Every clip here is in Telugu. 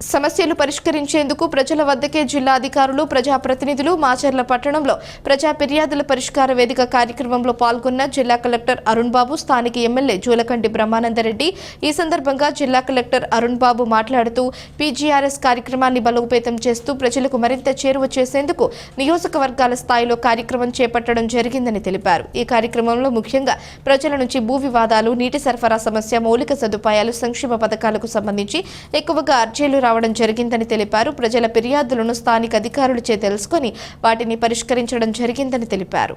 సమస్యలు పరిష్కరించేందుకు ప్రజల వద్దకే జిల్లా అధికారులు ప్రజాప్రతినిధులు మాచర్ల పట్టణంలో ప్రజా ఫిర్యాదుల పరిష్కార వేదిక కార్యక్రమంలో పాల్గొన్న జిల్లా కలెక్టర్ అరుణ్ బాబు స్థానిక ఎమ్మెల్యే జూలకంటి బ్రహ్మానందరెడ్డి ఈ సందర్భంగా జిల్లా కలెక్టర్ అరుణ్ బాబు మాట్లాడుతూ పీజీఆర్ఎస్ కార్యక్రమాన్ని బలోపేతం చేస్తూ ప్రజలకు మరింత చేరువ చేసేందుకు నియోజకవర్గాల స్థాయిలో కార్యక్రమం చేపట్టడం జరిగిందని తెలిపారు. ఈ కార్యక్రమంలో ముఖ్యంగా ప్రజల నుంచి భూ వివాదాలు నీటి సరఫరా సమస్య మౌలిక సదుపాయాలు సంక్షేమ పథకాలకు సంబంధించి ఎక్కువగా అర్జీలు రావడం జరిగిందని తెలిపారు. ప్రజల ఫిర్యాదులను స్థానిక అధికారులచే తెలుసుకొని వాటిని పరిష్కరించడం జరిగిందని తెలిపారు.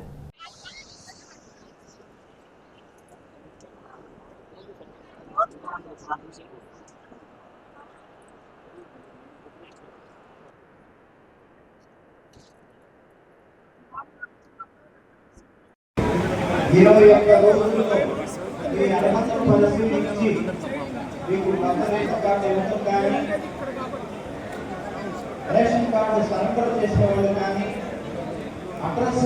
ఇరవై ఒక్క రోజుల్లో ఈ అర్హత పరిశీలించి మీకు కొత్త రేషన్ కార్డు ఇవ్వడం కానీ రేషన్ కార్డు సరెండర్ చేసిన వాళ్ళు కానీ అడ్రస్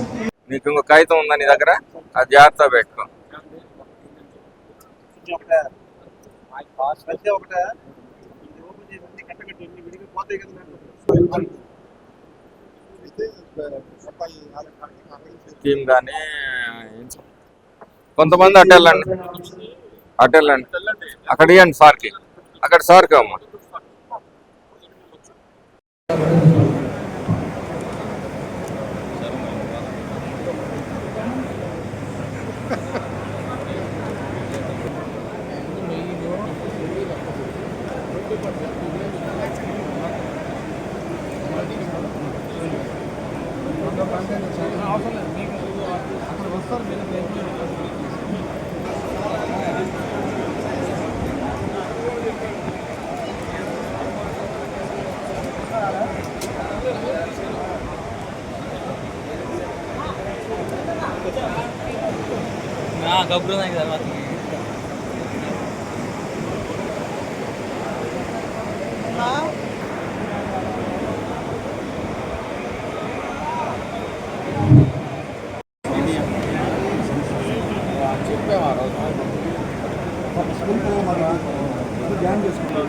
నీకు ఇంకో కాగితం ఉందా నీ దగ్గర? అది జాగ్రత్త పెట్టుకో. స్కీమ్ కానీ కొంతమంది అటు వెళ్ళండి అటు వెళ్ళండి అక్కడ ఇవ్వండి సార్కి అక్కడ సార్కి అమ్మ గబ్బులు ఉన్నాయి తర్వాత. చేసుకుంటాం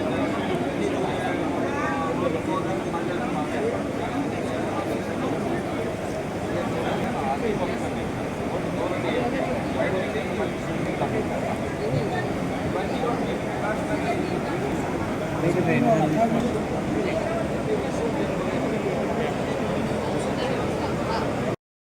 Maybe.